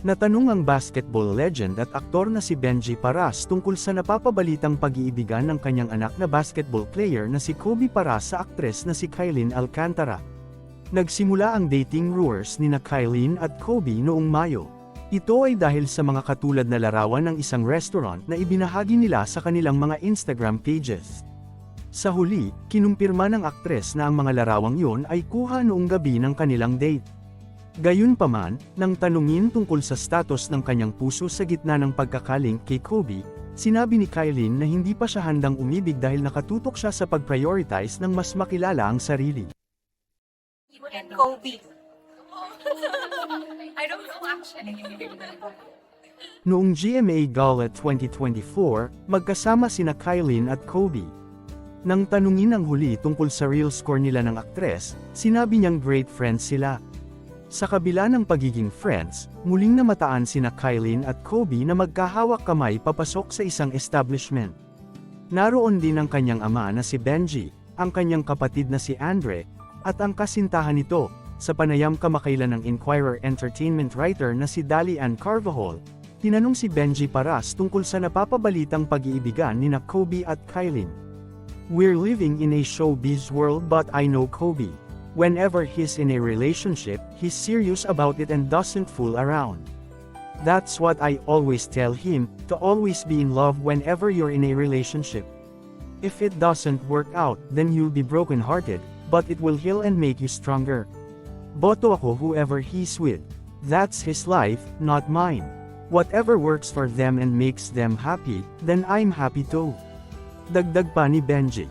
Natanong ang basketball legend at aktor na si Benji Paras tungkol sa napapabalitang pag-iibigan ng kanyang anak na basketball player na si Kobe Paras sa aktres na si Kylene Alcantara. Nagsimula ang dating rumors ni na Kylene at Kobe noong Mayo. Ito ay dahil sa mga katulad na larawan ng isang restaurant na ibinahagi nila sa kanilang mga Instagram pages. Sa huli, kinumpirma ng aktres na ang mga larawang yon ay kuha noong gabi ng kanilang date. Gayunpaman, nang tanungin tungkol sa status ng kanyang puso sa gitna ng pagkakaling kay Kobe, sinabi ni Kylene na hindi pa siya handang umibig dahil nakatutok siya sa pag-prioritize ng mas makilala ang sarili. and Kobe. I don't know actually. Noong GMA Gala 2024, magkasama sina Kylene at Kobe. Nang tanungin ang huli tungkol sa real score nila ng aktres, sinabi niyang great friends sila. Sa kabila ng pagiging friends, muling namataan sina Kylene at Kobe na magkahawak kamay papasok sa isang establishment. Naroon din ang kanyang ama na si Benji, ang kanyang kapatid na si Andre, at ang kasintahan nito, sa panayam kamakailan ng Inquirer entertainment writer na si Dali Ann Carvajal, tinanong si Benji Paras tungkol sa napapabalitang pag-iibigan ni na Kobe at Kylene. We're living in a showbiz world but I know Kobe. Whenever he's in a relationship, he's serious about it and doesn't fool around. That's what I always tell him, to always be in love whenever you're in a relationship. If it doesn't work out, then you'll be brokenhearted, but it will heal and make you stronger. Boto ako whoever he's with. That's his life, not mine. Whatever works for them and makes them happy, then I'm happy too. Dagdag pa ni Benji.